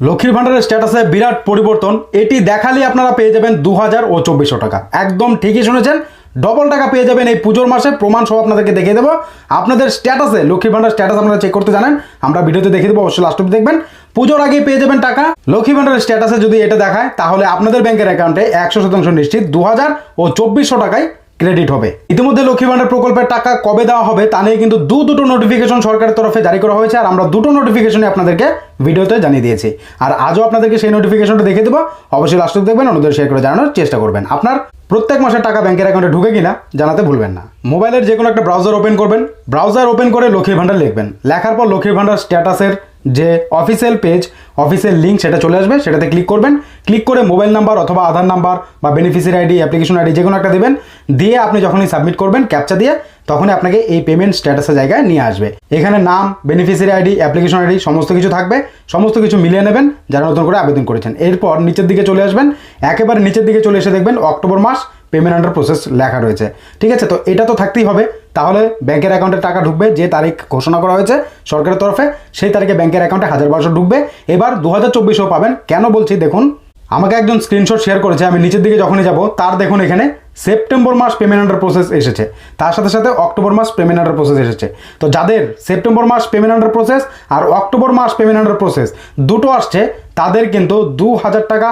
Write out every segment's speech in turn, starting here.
লক্ষ্মীর ভাণ্ডারের স্ট্যাটাসে বিরাট পরিবর্তন। এটি দেখালেই আপনারা পেয়ে যাবেন দু হাজার ও চব্বিশশো টাকা। একদম ঠিকই শুনেছেন ডবল টাকা পেয়ে যাবেন এই পুজোর মাসে প্রমাণ সহ আপনাদেরকে দেখিয়ে দেবো। আপনাদের স্ট্যাটাসে, লক্ষ্মীর ভাণ্ডার স্ট্যাটাস আপনারা চেক করতে জানেন, আমরা ভিডিওতে দেখিয়ে দেবো, অবশ্যই লাস্ট অব্দি দেখবেন। পুজোর আগেই পেয়ে যাবেন টাকা। লক্ষ্মী ভাণ্ডারের স্ট্যাটাসে যদি এটা দেখায়, তাহলে আপনাদের ব্যাংকের অ্যাকাউন্টে একশো শতাংশ নিশ্চিত দু হাজার ও চব্বিশশো টাকায় ক্রেডিট হবে। ইতিমধ্যে লক্ষ্মী ভাণ্ডার প্রকল্পের টাকা কবে দেওয়া হবে তা নিয়ে কিন্তু দু দুটো নোটিফিকেশন সরকারের তরফে জারি করা হয়েছে, আর আমরা দুটো নোটিফিকেশনে আপনাদেরকে ভিডিওতে জানিয়ে দিয়েছি। আর আজও আপনাদেরকে সেই নোটিফিকেশনটা দেখে দেবো। অবশ্যই লাস্ট দেখবেন, অন্যদের শেয়ার করে জানানোর চেষ্টা করবেন। আপনার প্রত্যেক মাসের টাকা ব্যাংকের অ্যাকাউন্টে ঢুকে কিনা, জানাতে ভুলবেন না। মোবাইলের যে কোনো একটা ব্রাউজার ওপেন করবেন। ব্রাউজার ওপেন করে লক্ষ্মীর ভাণ্ডার লিখবেন। লেখার পর লক্ষ্মীর ভাণ্ডার স্ট্যাটাসের যে অফিসিয়াল পেজ অফিসিয়াল লিঙ্ক সেটা চলে আসবে, সেটাতে ক্লিক করবেন। ক্লিক করে মোবাইল নাম্বার অথবা আধার নাম্বার বা বেনিফিসিয়ারি আইডি অ্যাপ্লিকেশন আইডি যে কোনো একটা দেবেন। দিয়ে আপনি যখনই সাবমিট করবেন ক্যাপচা দিয়ে, তখনই আপনাকে এই পেমেন্ট স্ট্যাটাসের জায়গায় নিয়ে আসবে। এখানে নাম বেনিফিসিয়ারি আইডি অ্যাপ্লিকেশন আইডি সমস্ত কিছু থাকবে। সমস্ত কিছু মিলিয়ে নেবেন, যারা নতুন করে আবেদন করেছেন। এরপর নিচের দিকে চলে আসবেন। একেবারে নিচের দিকে চলে এসে দেখবেন অক্টোবর মাস পেমেন্ট আন্ডার প্রসেস লেখা রয়েছে। ঠিক আছে? তো এটা তো থাকতেই হবে। তাহলে ব্যাংকের অ্যাকাউন্টে টাকা ঢুকবে, যে তারিখ ঘোষণা করা হয়েছে সরকারের তরফে, সেই তারিখে ব্যাংকের অ্যাকাউন্টে হাজার বারোশো ঢুকবে। এবার দু হাজার চব্বিশও পাবেন। কেন বলছি, দেখুন, আমাকে একজন স্ক্রিনশট শেয়ার করেছে, আমি নিচের দিকে যখনই যাব, তার দেখুন এখানে, সেপ্টেম্বর মাস পেমেন্ট আন্ডার প্রসেস এসেছে। তার সাথে সাথে অক্টোবর মাস পেমেন্ট আন্ডার প্রসেস এসেছে। তো যাদের সেপ্টেম্বর মাস পেমেন্ট আন্ডার প্রসেস আর অক্টোবর মাস পেমেন্ট আন্ডার প্রসেস দুটো আসছে, তাদের কিন্তু দু হাজার টাকা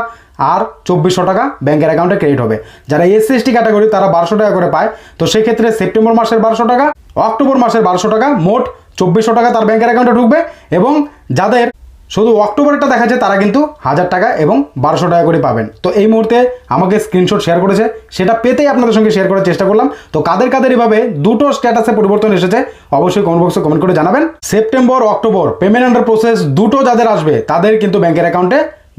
আর চব্বিশশো টাকা ব্যাংকের অ্যাকাউন্টে ক্রেডিট হবে। যারা এসসি এসটি ক্যাটাগরি তারা বারোশো টাকা করে পায়। তো সেক্ষেত্রে সেপ্টেম্বর মাসের বারোশো টাকা, অক্টোবর মাসের বারোশো টাকা, মোট চব্বিশশো টাকা তার ব্যাংকের অ্যাকাউন্টে ঢুকবে এবং যাদের শুধু অক্টোবরটা দেখাচ্ছে তারা কিন্তু হাজার টাকা এবং বারোশো টাকা করে পাবেন। তো এই মুহূর্তে আমাকে স্ক্রিনশট শেয়ার করেছে। সেটা পেতেই আপনাদের সঙ্গে শেয়ার করার চেষ্টা করলাম। তো কাদের কাদের এভাবে দুটো স্ট্যাটাসে পরিবর্তন এসেছে, অবশ্যই কমেন্ট বক্সে কমেন্ট করে জানাবেন। September, October payment under process দুটো যাদের আসবে, তাদের কিন্তু ব্যাংকের অ্যাকাউন্টে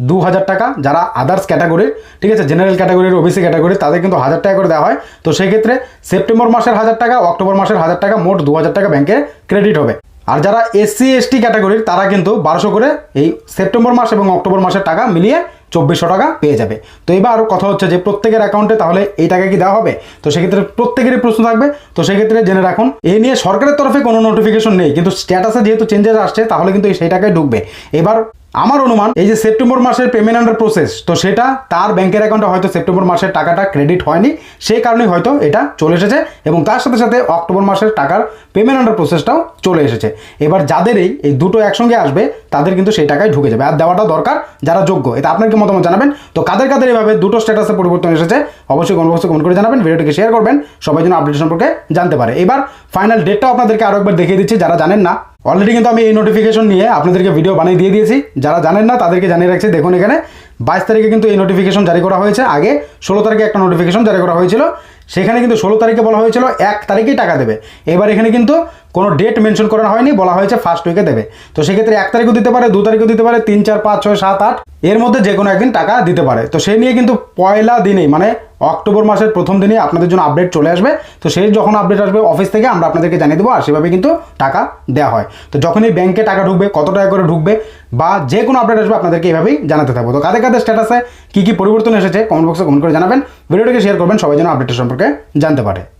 দু হাজার টাকা যারা আদার্স ক্যাটাগরির ঠিক আছে জেনারেল ক্যাটাগরির ওবিসি ক্যাটাগরি তাদের কিন্তু হাজার টাকা করে দেওয়া হয়। তো সেক্ষেত্রে সেপ্টেম্বর মাসের হাজার টাকা অক্টোবর মাসের হাজার টাকা, মোট দু হাজার টাকা ব্যাংকে ক্রেডিট হবে। আর যারা এসসি এসটি ক্যাটাগরির তারা কিন্তু বারোশো করে এই সেপ্টেম্বর মাস এবং অক্টোবর মাসের টাকা মিলিয়ে চব্বিশশো টাকা পেয়ে যাবে। তো এবার আরও কথা হচ্ছে যে প্রত্যেকের অ্যাকাউন্টে তাহলে এই টাকা কি দেওয়া হবে? তো সেক্ষেত্রে প্রত্যেকেরই প্রশ্ন থাকবে। তো সেক্ষেত্রে জেনে রাখুন এই নিয়ে সরকারের তরফে কোনো নোটিফিকেশন নেই, কিন্তু স্ট্যাটাসে যেহেতু চেঞ্জেস আসছে, তাহলে কিন্তু সেই টাকায় ঢুকবে। এবার আমার অনুমান, এই যে সেপ্টেম্বর মাসের পেমেন্ট আন্ডার প্রসেস তো সেটা তার ব্যাংকের অ্যাকাউন্টে হয়তো সেপ্টেম্বর মাসের টাকাটা ক্রেডিট হয়নি, সেই কারণেই হয়তো এটা চলে এসেছে এবং তার সাথে সাথে অক্টোবর মাসের টাকার পেমেন্ট আন্ডার প্রসেসটাও চলে এসেছে। এবার যাদের এই দুটো একসঙ্গে আসবে, তাদের কিন্তু সেই টাকায় ঢুকে যাবে। আর দেওয়াটা দরকার যারা যোগ্য, এটা আপনার কি মতামত জানাবেন? তো কাদের কাদের এভাবে দুটো স্ট্যাটাসে পরিবর্তন এসেছে, অবশ্যই কমেন্ট কমেন্ট করে জানাবেন, ভিডিওটিকে শেয়ার করবেন, সবাই যেন আপডেট সম্পর্কে জানতে পারে। এবার ফাইনাল ডেটটাও আপনাদেরকে আরও একবার দেখিয়ে দিচ্ছি, যারা জানেন না অলরেডি কিন্তু আমি এই নোটিফিকেশন নিয়ে আপনাদেরকে ভিডিও বানিয়ে দিয়ে দিয়েছি। যারা জানেন না তাদেরকে জানিয়ে রাখছি। দেখুন এখানে বাইশ তারিখে কিন্তু এই নোটিফিকেশন জারি করা হয়েছে। আগে ষোলো তারিখে একটা নোটিফিকেশন জারি করা হয়েছিল। সেখানে কিন্তু ষোলো তারিখে বলা হয়েছিল, এক তারিখেই টাকা দেবে। এবার এখানে কিন্তু কোনো ডেট মেনশন করা হয়নি, বলা হয়েছে ফার্স্ট উইকে দেবে। তো সেক্ষেত্রে এক তারিখও দিতে পারে, দু তারিখও দিতে পারে, তিন, চার, পাঁচ, ছয়, সাত, আট, এর মধ্যে যে কোনো একদিন টাকা দিতে পারে। তো সেই নিয়ে কিন্তু পয়লা দিনেই মানে অক্টোবর মাসের প্রথম দিনেই আপনাদের জন্য আপডেট চলে আসবে। তো সেই যখন আপডেট আসবে অফিস থেকে, আমরা আপনাদেরকে জানিয়ে দেবো, আর সেভাবে কিন্তু টাকা দেওয়া হয়। তো যখনই ব্যাংকে টাকা ঢুকবে, কত টাকা করে ঢুকবে, বা যে কোনো আপডেট আসবে, আপনাদেরকে এভাবেই জানাতে থাকব। তো কাদের কাদের স্ট্যাটাসে কী কী পরিবর্তন এসেছে কমেন্ট বক্সে কমেন্ট করে জানাবেন। ভিডিওটিকে শেয়ার করবেন, সবাই যেন আপডেটের সম্পর্কে জানতে পারে।